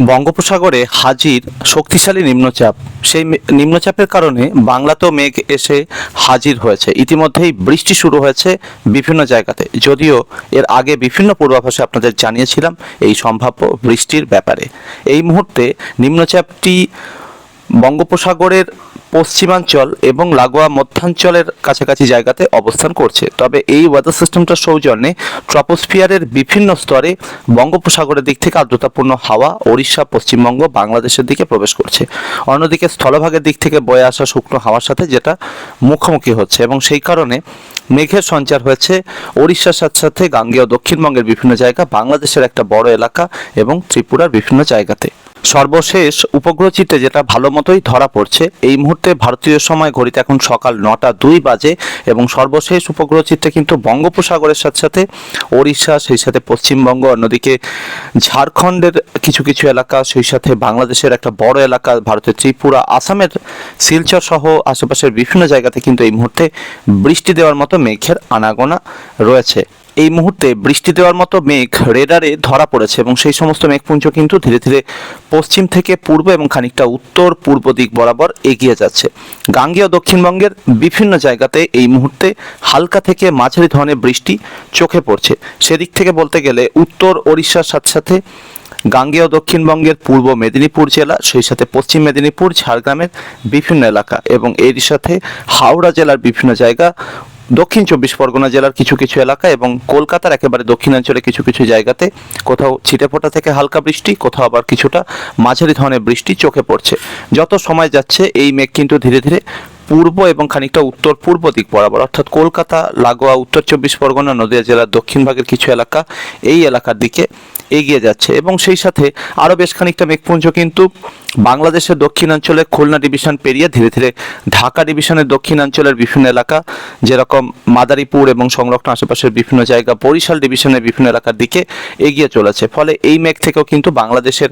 বঙ্গোপসাগরে হাজির শক্তিশালী নিম্নচাপ। সেই নিম্নচাপের কারণে বাংলাতেও মেঘ এসে হাজির হয়েছে। ইতিমধ্যেই বৃষ্টি শুরু হয়েছে বিভিন্ন জায়গাতে। যদিও এর আগে বিভিন্ন পূর্বাভাসে আপনাদের জানিয়েছিলাম এই সম্ভাব্য বৃষ্টির ব্যাপারে। এই মুহূর্তে নিম্নচাপটি বঙ্গোপসাগরের পশ্চিমাঞ্চল এবং লাগোয়া মধ্যাঞ্চলের কাছাকাছি জায়গাতে অবস্থান করছে। তবে এই ওয়েদার সিস্টেমটার সৌজন্যে ট্রপোস্ফিয়ারের বিভিন্ন স্তরে বঙ্গোপসাগরের দিক থেকে আর্দ্রতাপূর্ণ হাওয়া ওড়িশা, পশ্চিমবঙ্গ, বাংলাদেশের দিকে প্রবেশ করছে। অন্যদিকে স্থলভাগের দিক থেকে বয়ে আসা শুকনো হাওয়ার সাথে যেটা মুখোমুখি হচ্ছে এবং সেই কারণে মেঘের সঞ্চার হয়েছে ওড়িশার সাথে সাথে গাঙ্গেয় দক্ষিণবঙ্গের বিভিন্ন জায়গা, বাংলাদেশের একটা বড় এলাকা এবং ত্রিপুরার বিভিন্ন জায়গাতে। সর্বশেষ উপগ্রহ চিত্রে যেটা ভালো মতোই ধরা পড়ছে, এই মুহূর্তে ভারতীয় সময় ঘড়িতে এখন সকাল নটা দুই বাজে এবং সর্বশেষ উপগ্রহ চিত্রে কিন্তু বঙ্গোপসাগরের সাথে সাথে ওড়িশা, সেই সাথে পশ্চিমবঙ্গ, অন্যদিকে ঝাড়খণ্ডের কিছু কিছু এলাকা, সেই সাথে বাংলাদেশের একটা বড় এলাকা, ভারতের ত্রিপুরা, আসামের শিলচর সহ আশেপাশের বিভিন্ন জায়গাতে কিন্তু এই মুহূর্তে বৃষ্টি দেওয়ার মতো মেঘের আনাগোনা রয়েছে। এই মুহূর্তে বৃষ্টি দেওয়ার মতো মেঘ রেডারে ধরা পড়েছে এবং সেই সমস্ত মেঘপুঞ্জ কিন্তু ধীরে ধীরে পশ্চিম থেকে পূর্ব এবং খানিকটা উত্তর পূর্ব দিক বরাবর এগিয়ে যাচ্ছে। গাঙ্গেয় দক্ষিণবঙ্গের বিভিন্ন জায়গাতে এই মুহূর্তে হালকা থেকে মাঝারি ধরনের বৃষ্টি চোখে পড়ছে। সেদিক থেকে বলতে গেলে উত্তর ওড়িশার সাথে সাথে গাঙ্গেয় দক্ষিণবঙ্গের পূর্ব মেদিনীপুর জেলা, সেই সাথে পশ্চিম মেদিনীপুর, ঝাড়গ্রামের বিভিন্ন এলাকা এবং এর সাথে হাওড়া জেলার বিভিন্ন জায়গা দক্ষিণ চব্বিশ পরগনা জেলার কিছু কিছু এলাকা এবং কলকাতার একেবারে দক্ষিণাঞ্চলে কিছু কিছু জায়গাতে কোথাও ছিটেফোঁটা থেকে হালকা বৃষ্টি, কোথাও আবার কিছুটা মাঝারি ধরনের বৃষ্টি চোখে পড়ছে। যত সময় যাচ্ছে, এই মেঘ কিন্তু ধীরে ধীরে পূর্ব এবং খানিকটা উত্তর পূর্ব দিক বরাবর, অর্থাৎ কলকাতা, লাগোয়া, উত্তর চব্বিশ পরগনা, নদিয়া জেলার দক্ষিণ ভাগের কিছু এলাকা এই এলাকার দিকে এগিয়ে যাচ্ছে এবং সেই সাথে আরও বেশ খানিকটা মেঘপুঞ্জ কিন্তু বাংলাদেশের দক্ষিণাঞ্চলে খুলনা ডিভিশন পেরিয়ে ধীরে ধীরে ঢাকা ডিভিশনের দক্ষিণাঞ্চলের বিভিন্ন এলাকা, যেরকম মাদারীপুর এবং সংলগ্ন আশেপাশের বিভিন্ন জায়গা, বরিশাল ডিভিশনের বিভিন্ন এলাকার দিকে এগিয়ে চলেছে। ফলে এই মেঘ থেকেও কিন্তু বাংলাদেশের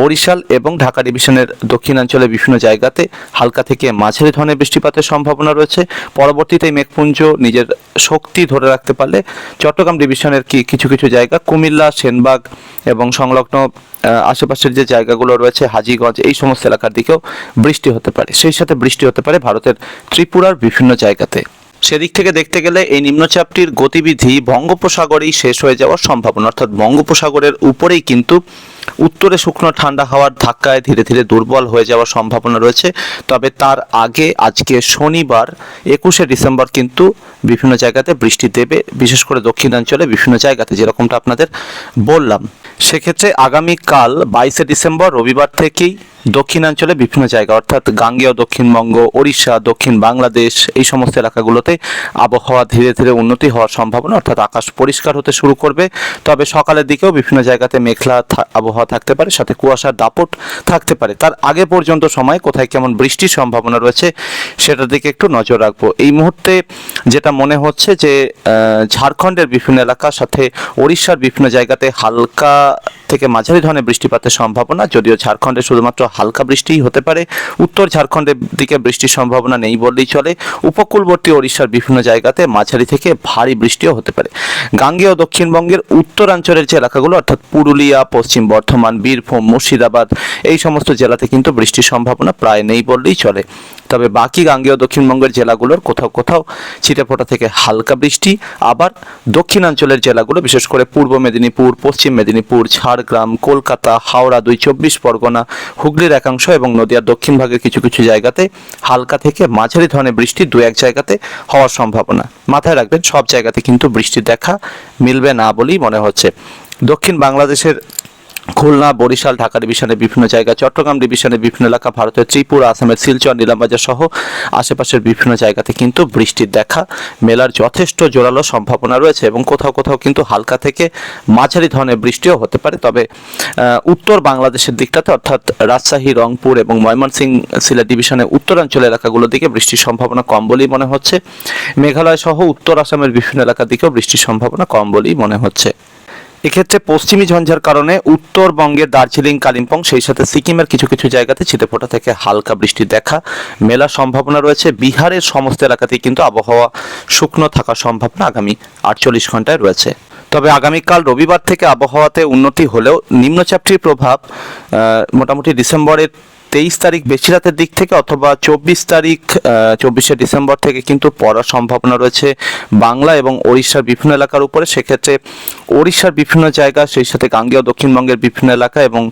বরিশাল এবং ঢাকা ডিভিশনের দক্ষিণাঞ্চলের বিভিন্ন জায়গাতে হালকা থেকে মাঝারি ধরনের বৃষ্টিপাতের সম্ভাবনা রয়েছে। পরবর্তীতে এই মেঘপুঞ্জ নিজের শক্তি ধরে রাখতে পারলে চট্টগ্রাম ডিভিশনের কি কিছু কিছু জায়গা, কুমিল্লা, সেনবাগ এবং সংলগ্ন আশেপাশের যে জায়গাগুলো রয়েছে হাজিগঞ্জ এই সমস্ত এলাকার দিকেও বৃষ্টি হতে পারে। সেই সাথে বৃষ্টি হতে পারে ভারতের ত্রিপুরার বিভিন্ন জায়গাতে। সেদিক থেকে দেখতে গেলে এই নিম্নচাপটির গতিবিধি বঙ্গোপসাগরেই শেষ হয়ে যাওয়ার সম্ভাবনা। অর্থাৎ বঙ্গোপসাগরের উপরেই কিন্তু উত্তরে শুকনো ঠান্ডা হাওয়ার ধাক্কায় ধীরে ধীরে দুর্বল হয়ে যাওয়ার সম্ভাবনা রয়েছে। তবে তার আগে আজকে শনিবার একুশে ডিসেম্বর কিন্তু বিভিন্ন জায়গাতে বৃষ্টি দেবে, বিশেষ করে দক্ষিণাঞ্চলে বিভিন্ন জায়গাতে, যেরকমটা আপনাদের বললাম। সেক্ষেত্রে আগামীকাল বাইশে ডিসেম্বর রবিবার থেকেই দক্ষিণাঞ্চলে বিভিন্ন জায়গা, অর্থাৎ গাঙ্গেয়, দক্ষিণবঙ্গ, ওড়িশা, দক্ষিণ বাংলাদেশ, এই সমস্ত এলাকাগুলোতে আবহাওয়া ধীরে ধীরে উন্নতি হওয়ার সম্ভাবনা, অর্থাৎ আকাশ পরিষ্কার হতে শুরু করবে। তবে সকালের দিকেও বিভিন্ন জায়গাতে মেঘলা থা- আবহাওয়া থাকতে পারে, সাথে কুয়াশার দাপট থাকতে পারে। তার আগে পর্যন্ত সময় কোথায় কেমন বৃষ্টির সম্ভাবনা রয়েছে সেটার দিকে একটু নজর রাখব। এই মুহূর্তে যেটা মনে হচ্ছে যে ঝাড়খণ্ডের বিভিন্ন এলাকার সাথে ওড়িশার বিভিন্ন জায়গাতে হালকা থেকে মাঝারি ধরনের বৃষ্টিপাতের সম্ভাবনা, যদিও ঝাড়খণ্ডে শুধুমাত্র হালকা বৃষ্টিই হতে পারে। উত্তর ঝাড়খণ্ডের দিকে বৃষ্টির সম্ভাবনা নেই বললেই চলে। উপকূলবর্তী ওড়িশার বিভিন্ন জায়গাতে মাঝারি থেকে ভারী বৃষ্টিও হতে পারে। গাঙ্গেয় দক্ষিণবঙ্গের উত্তরাঞ্চলের যে এলাকাগুলো, অর্থাৎ পুরুলিয়া, পশ্চিম বর্ধমান, বীরভূম, মুর্শিদাবাদ, এই সমস্ত জেলাতে কিন্তু বৃষ্টির সম্ভাবনা প্রায় নেই বললেই চলে। তবে বাকি গাঙ্গেয় দক্ষিণবঙ্গের জেলাগুলোর কোথাও কোথাও ছিটেফোঁটা থেকে হালকা বৃষ্টি, আবার দক্ষিণাঞ্চলের জেলাগুলো, বিশেষ করে পূর্ব মেদিনীপুর, পশ্চিম মেদিনীপুর, ঝাড়গ্রাম, কলকাতা, হাওড়া দুই চব্বিশ পরগনা, হুগলির একাংশ এবং নদিয়ার দক্ষিণ ভাগের কিছু কিছু জায়গাতে হালকা থেকে মাঝারি ধরনের বৃষ্টি দু এক জায়গাতে হওয়ার সম্ভাবনা। মাথায় রাখবেন, সব জায়গাতে কিন্তু বৃষ্টির দেখা মিলবে না বলেই মনে হচ্ছে। দক্ষিণ বাংলাদেশের খুলনা, বরিশাল ঢাকা ডিভিশনের বিভিন্ন জায়গা চট্টগ্রাম ডিভিশনের বিভিন্ন এলাকা, ভারতের ত্রিপুরা, আসামের শিলচর, নীলামবাজার সহ আশেপাশের বিভিন্ন জায়গাতে কিন্তু বৃষ্টির দেখা। মেলার যথেষ্ট জোরালো সম্ভাবনা রয়েছে এবং কোথাও কোথাও কিন্তু হালকা থেকে মাঝারি ধরনের বৃষ্টিও হতে পারে। তবে উত্তর বাংলাদেশের দিকটাতে অর্থাৎ রাজশাহী, রংপুর এবং ময়মনসিংহ সিলেট ডিভিশনের উত্তরাঞ্চল এলাকাগুলোর দিকে বৃষ্টির সম্ভাবনা কম বলেই মনে হচ্ছে। মেঘালয় সহ উত্তর আসামের বিভিন্ন এলাকার দিকেও বৃষ্টির সম্ভাবনা কম বলেই মনে হচ্ছে। এক্ষেত্রে পশ্চিমী ঝঞ্ঝার কারণে উত্তরবঙ্গের দার্জিলিং, কালিম্পং, সেই সাথে সিকিমের কিছু কিছু জায়গাতে ছিটেফোঁটা থেকে হালকা বৃষ্টি দেখা। মেলা সম্ভাবনা রয়েছে। বিহারের সমস্ত এলাকাতেই কিন্তু আবহাওয়া শুকনো থাকার সম্ভাবনা আগামী আটচল্লিশ ঘন্টায় রয়েছে। তবে আগামীকাল রবিবার থেকে আবহাওয়াতে উন্নতি হলেও নিম্নচাপটির প্রভাব মোটামুটি ডিসেম্বরের তেইশ তারিখ বেশি রাতের দিক থেকে অথবা চব্বিশ তারিখ চব্বিশে ডিসেম্বর থেকে কিন্তু পড়ার সম্ভাবনা রয়েছে বাংলা এবং ওড়িশার বিভিন্ন এলাকার উপরে। সেক্ষেত্রে ওড়িশার বিভিন্ন জায়গা, সেই সাথে গাঙ্গেয় দক্ষিণবঙ্গের বিভিন্ন এলাকা এবং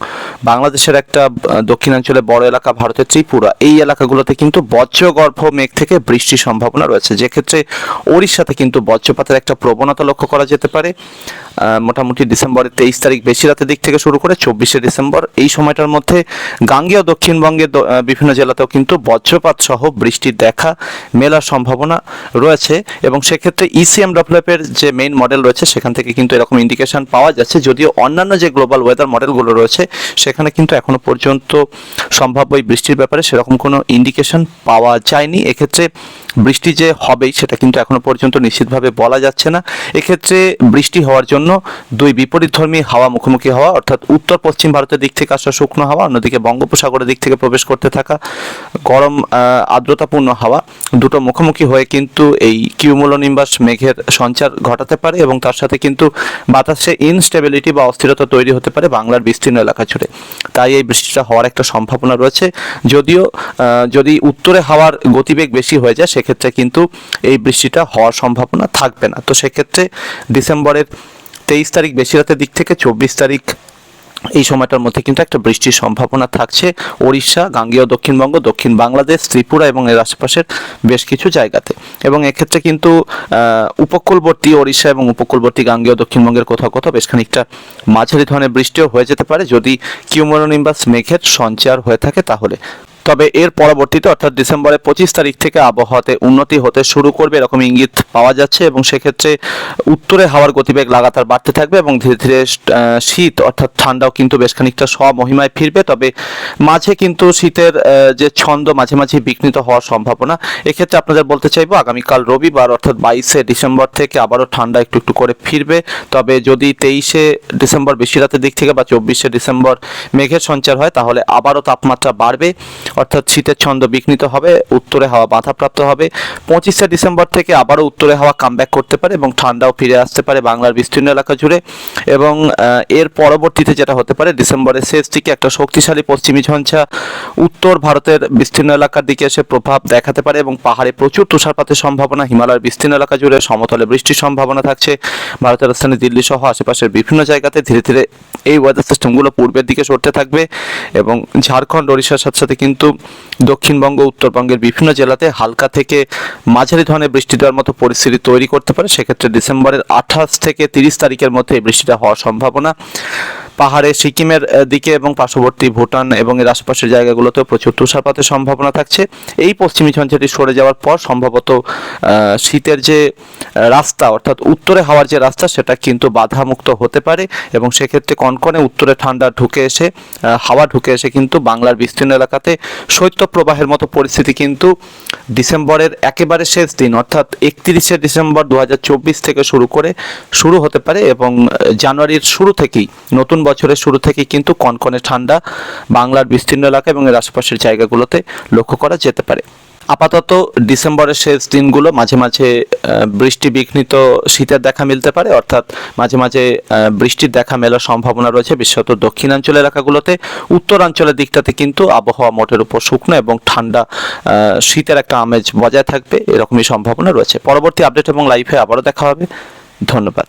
বাংলাদেশের একটা দক্ষিণাঞ্চলে বড় এলাকা ভারতের ত্রিপুরা। এই এলাকাগুলোতে কিন্তু বজ্রগর্ভ মেঘ থেকে বৃষ্টির সম্ভাবনা রয়েছে। যেক্ষেত্রে ওড়িশাতে কিন্তু বজ্রপাতের একটা প্রবণতা লক্ষ্য করা যেতে পারে। মোটামুটি ডিসেম্বরের তেইশ তারিখ বেশি রাতের দিক থেকে শুরু করে চব্বিশে ডিসেম্বর। এই সময়টার মধ্যে গাঙ্গেয় দক্ষিণবঙ্গের বিভিন্ন জেলাতেও কিন্তু বজ্রপাত সহ বৃষ্টির দেখা মেলার সম্ভাবনা রয়েছে এবং সেক্ষেত্রে E ইসিএম ডেভেলপের যে মেইন মডেল রয়েছে, সেখান থেকে কিন্তু এরকম ইন্ডিকেশন পাওয়া যাচ্ছে। যদিও অন্যান্য যে গ্লোবাল ওয়েদার মডেলগুলো রয়েছে, সেখানে কিন্তু এখনও পর্যন্ত সম্ভাব্য এই বৃষ্টির ব্যাপারে সেরকম কোনো ইন্ডিকেশন পাওয়া যায়নি। এক্ষেত্রে বৃষ্টি যে হবেই, সেটা কিন্তু এখনও পর্যন্ত নিশ্চিতভাবে বলা যাচ্ছে না। এক্ষেত্রে বৃষ্টি হওয়ার জন্য দুই বিপরীতধর্মী হাওয়া মুখোমুখি হওয়া, অর্থাৎ উত্তর পশ্চিম ভারতের দিক থেকে আসা শুকনো হাওয়া, অন্যদিকে বঙ্গোপসাগরের দিক থেকে প্রবেশ করতে থাকা গরম আর্দ্রতাপূর্ণ হাওয়া দুটো মুখোমুখি হয়ে কিন্তু এই কিউমুলোনিম্বাস মেঘের সঞ্চার ঘটাতে পারে এবং তার সাথে কিন্তু বাতাসে ইনস্টেবিলিটি বা অস্থিরতা তৈরি হতে পারে বাংলার বিস্তীর্ণ এলাকা জুড়ে। তাই এই বৃষ্টিটা হওয়ার একটা সম্ভাবনা রয়েছে। যদিও যদি উত্তরে হাওয়ার গতিবেগ বেশি হয়ে যায়, সেক্ষেত্রে কিন্তু এই বৃষ্টিটা হওয়ার সম্ভাবনা থাকবে না। তো সেক্ষেত্রে ডিসেম্বরের তেইশ তারিখ বেশি রাতের দিক থেকে চব্বিশ তারিখ এই সময়টার মধ্যে কিন্তু একটা বৃষ্টির সম্ভাবনা থাকছে। ওড়িশা, গাঙ্গেয়, দক্ষিণবঙ্গ, দক্ষিণ বাংলাদেশ, ত্রিপুরা এবং এর আশেপাশের বেশ কিছু জায়গাতে। এবং এক্ষেত্রে কিন্তু উপকূলবর্তী ওড়িশা এবং উপকূলবর্তী গাঙ্গেয়, দক্ষিণবঙ্গের কোথাও কোথাও বেশ খানিকটা মাঝারি ধরনের বৃষ্টিও হয়ে যেতে পারে। যদি কিউমোনোনিম্বাস মেঘের সঞ্চার হয়ে থাকে তাহলে। তবে এর পরবর্তীতে অর্থাৎ ডিসেম্বরের পঁচিশ তারিখ থেকে আবহাওয়াতে উন্নতি হতে শুরু করবে এরকম ইঙ্গিত পাওয়া যাচ্ছে এবং সেক্ষেত্রে উত্তরে হাওয়ার গতিবেগ লাগাতার বাড়তে থাকবে এবং ধীরে ধীরে শীত অর্থাৎ ঠান্ডাও কিন্তু বেশ খানিকটা স্বমহিমায় ফিরবে। তবে মাঝে কিন্তু শীতের যে ছন্দ মাঝে মাঝে বিঘ্নিত হওয়ার সম্ভাবনা। এক্ষেত্রে আপনাদের বলতে চাইব, আগামীকাল রবিবার অর্থাৎ বাইশে ডিসেম্বর থেকে আবারও ঠান্ডা একটু একটু করে ফিরবে। তবে যদি তেইশে ডিসেম্বর বেশি রাতের দিক থেকে বা চব্বিশে ডিসেম্বর মেঘের সঞ্চার হয়, তাহলে আবারও তাপমাত্রা বাড়বে। অর্থাৎ শীতের ছন্দ বিঘ্নিত হবে, উত্তরে হাওয়া বাধাপ্রাপ্ত হবে। পঁচিশে ডিসেম্বর থেকে আবারও উত্তরে হাওয়া কামব্যাক করতে পারে এবং ঠান্ডাও ফিরে আসতে পারে বাংলার বিস্তীর্ণ এলাকা জুড়ে। এবং এর পরবর্তীতে যেটা হতে পারে, ডিসেম্বরের শেষ দিকে একটা শক্তিশালী পশ্চিমী ঝঞ্ঝা উত্তর ভারতের বিস্তীর্ণ এলাকার দিকে এসে প্রভাব দেখাতে পারে এবং পাহাড়ে প্রচুর তুষারপাতের সম্ভাবনা। হিমালয়ের বিস্তীর্ণ এলাকা জুড়ে সমতলে বৃষ্টির সম্ভাবনা থাকছে। ভারতের রাজধানী দিল্লি সহ আশেপাশের বিভিন্ন জায়গাতে ধীরে ধীরে এই ওয়েদার সিস্টেমগুলো পূর্বের দিকে সরতে থাকবে এবং ঝাড়খণ্ড, ওড়িশার সাথে সাথে কিন্তু দক্ষিণবঙ্গ, উত্তরবঙ্গের বিভিন্ন জেলাতে হালকা থেকে মাঝারি ধরনের বৃষ্টি দেওয়ার মতো পরিস্থিতি তৈরি করতে পারে। সেক্ষেত্রে ডিসেম্বরের আঠাশ থেকে তিরিশ তারিখের মধ্যে এই বৃষ্টিটা হওয়ার সম্ভাবনা। পাহাড়ে সিকিমের দিকে এবং পার্শ্ববর্তী ভুটান এবং এর আশপাশের জায়গাগুলোতেও প্রচুর তুষারপাতের সম্ভাবনা থাকছে। এই পশ্চিমী ঝঞ্ঝাটি সরে যাওয়ার পর সম্ভবত শীতের যে রাস্তা, অর্থাৎ উত্তরে হাওয়ার যে রাস্তা, সেটা কিন্তু বাধামুক্ত হতে পারে এবং সেক্ষেত্রে কনকনে উত্তরে ঠান্ডা ঢুকে এসে হাওয়া ঢুকে এসে কিন্তু বাংলার বিস্তীর্ণ এলাকাতে শৈত্যপ্রবাহের মতো পরিস্থিতি কিন্তু ডিসেম্বরের একেবারে শেষ দিন, অর্থাৎ একত্রিশে ডিসেম্বর দু হাজার চব্বিশ থেকে শুরু করে শুরু হতে পারে এবং জানুয়ারির শুরু থেকেই নতুন বছরের শুরু থেকেই কিন্তু কনকনে ঠান্ডা বাংলার বিস্তীর্ণ এলাকা এবং এর আশেপাশের জায়গাগুলোতে লক্ষ্য করা যেতে পারে। আপাতত ডিসেম্বরের শেষ দিনগুলো মাঝে মাঝে বৃষ্টি বিঘ্নিত শীতের দেখা মিলতে পারে, অর্থাৎ মাঝে মাঝে বৃষ্টির দেখা মেলার সম্ভাবনা রয়েছে বিশেষত দক্ষিণাঞ্চল এলাকাগুলোতে। উত্তরাঞ্চলের দিকটাতে কিন্তু আবহাওয়া মোটের উপর শুকনো এবং ঠান্ডা শীতের একটা আমেজ বজায় থাকবে, এরকমই সম্ভাবনা রয়েছে। পরবর্তী আপডেট এবং লাইভে আবারও দেখা হবে। ধন্যবাদ।